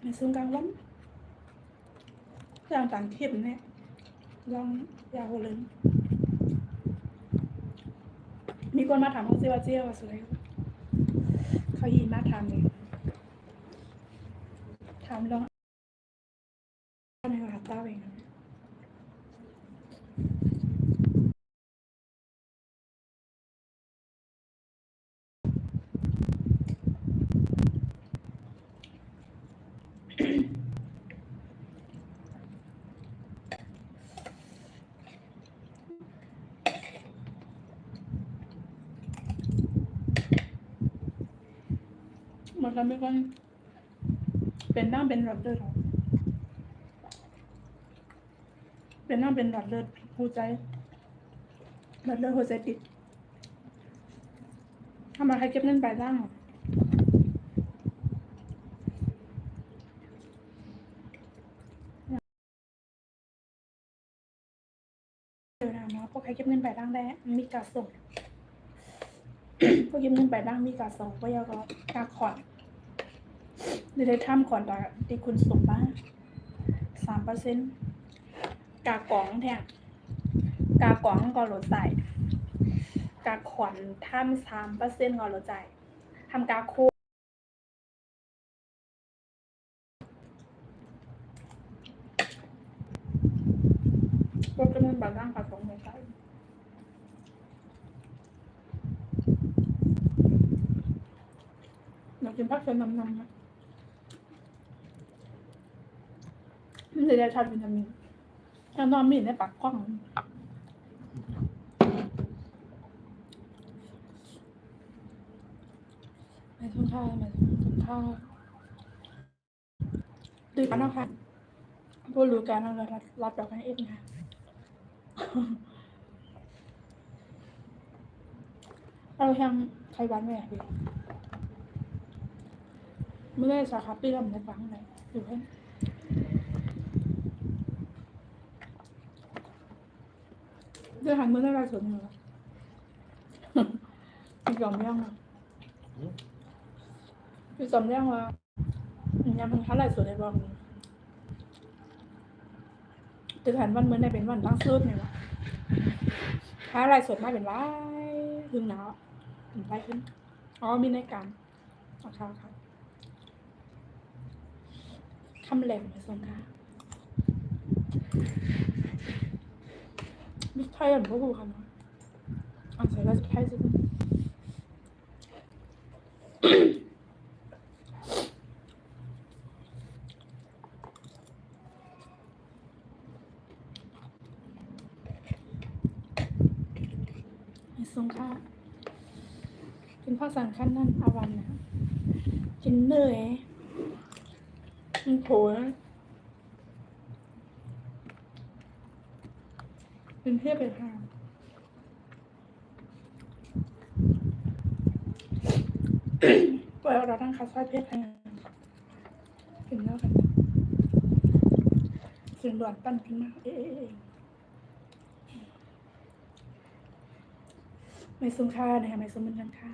ในซึ่งกลางวันอย่างต่างเทียบเนี่ยลองยาวเลยมีคนมาถามของเจียวาเจียวว่าสวยเขายีมาถามเลยถามลองในหาตาเอง มันก็ไม่ค่อยเป็นหน้ำเป็นหลอดเลือดหรอกเป็นหน้ำเป็นหลอดเลือดหัวใจหลอดเลือดหัวใจติดทำมาใครเก็บเงินปลายทางเดี๋ยวนะเนาะพวกใครเก็บเงินปลายทางได้ มีการส่งพวกเก็บเงินปลายทางมีการส่งก็ยาก็กาขอน เดี๋ยวได้ทำก่อนต่อที่คุณส่งบ้างสามเปอร์เซ็นต์กากล่องแทนกากล่องก็ลดใส่กาขอนทำสามเปอร์เซ็นต์ก็ลดใจายทำกาโคก็จะมันบางร่างกับสองหัวใจอยากกินผักชนน้ำน้ำนะ มันจะได้ทานวิตามินถ้านอนมีในปากกว้างไม่ทุ่งท่าไม่ทุ่งท่าตื่นมาแล้วค่ะผู้รู้การเรารับดอกไม้เอ็ดค่ะเรายังใครวันแม่พี่ไม่ได้สาขาปีลำในฟังเลยอยู่เพื่อนเดือหันมือได้ไรสนเหรอ พี่จอมเรื่อง อะพี่จอมเรื่องว่ายังมันค้าไรสนในบ้างตือหันวันเมือนได้เป็นวันตั้งซื้อเนี่ยวะค้าไรสดมาเป็นไรถึงหนาวถึงไปขึ้นอ๋อมีในการเอาค่ะค่ะคำแหลมไปส่งค่ะ มิไทยอะพวกกูค่ะเนาะอะใส่ก็จะไทยสิไปส่งค่ะกินข้าวสารขั้นนั่นอาวันนะกินเนยมันโผล่นะ เป็นเทียบเป็นทางปล่อยเราทั้งคาซาเพศทางกินแล้วกันเสียงด่วนตั้นขึ้นมาเอ๊ะเอ๊ะเอ๊ะไม่ซุ้มค่านะคะไม่ซุ้มเหมือนกันค่ะ